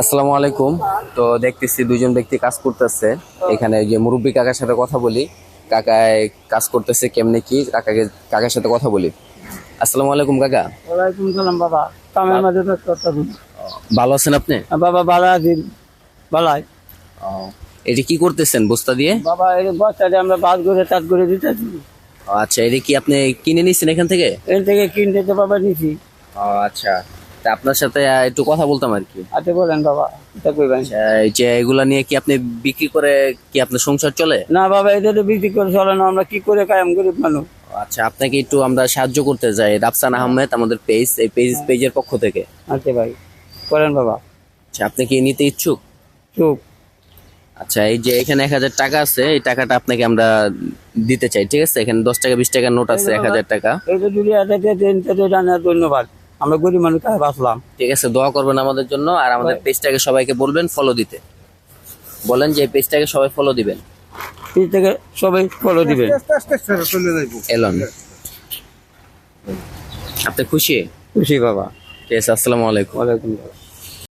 আসসালামু আলাইকুম। তো দেখতেছি দুজন ব্যক্তি কাজ করতেছে। এখানে যে মুরব্বী কাকার সাথে কথা বলি কাকায় কাজ করতেছে কেমনে কি কাকাকে কাকার সাথে কথা বলি। আসসালামু আলাইকুম কাকা। ওয়ালাইকুম সালাম বাবা। কামের মাঝে ভালো আছেন আপনি? বাবা ভালো আছি। ভালাই। এটি কি করতেছেন বস্তা দিয়ে? বাবা এই বস্তাতে আমরা বাস করে চাষ করে দিতেছি। আচ্ছা এটি কি আপনি কিনে নিচ্ছেন এখান থেকে? এখান থেকে কিনতে তো বাবা নিছি। আচ্ছা। আপনার সাথে একটু কথা বলতাম আর কি। আচ্ছা বলেন বাবা আচ্ছা, যে এগুলা নিয়ে কি আপনি বিক্রি করে কি আপনার সংসার চলে? না বাবা এটা তো বিক্রি করে চলে না আমরা কি করে কায়াম গরিব মানুষ? আচ্ছা আপনাকে একটু আমরা সাহায্য করতে যাই। রাফসান আহমেদ আমাদের পেজ এই পেজ পেজের পক্ষ থেকে। আচ্ছা ভাই করেন বাবা। আচ্ছা আপনি কি নিতে ইচ্ছুক? চুপ আচ্ছা এই যে এখানে এক হাজার টাকা আছে এই টাকাটা আপনাকে আমরা দিতে চাই ঠিক আছে? এখানে দশ টাকা বিশ টাকার নোট আছে এক হাজার টাকা। ধন্যবাদ। আমরা গরিব মানুষ কাছে বাঁচলাম। ঠিক আছে দোয়া করবেন আমাদের জন্য আর আমাদের পেজটাকে সবাইকে বলবেন ফলো দিতে। বলেন যে পেজটাকে সবাই ফলো দিবেন। পেজটাকে সবাই ফলো দিবেন। এলন। আপনি খুশি? খুশি বাবা। ঠিক আছে আসসালামু আলাইকুম। ওয়ালাইকুম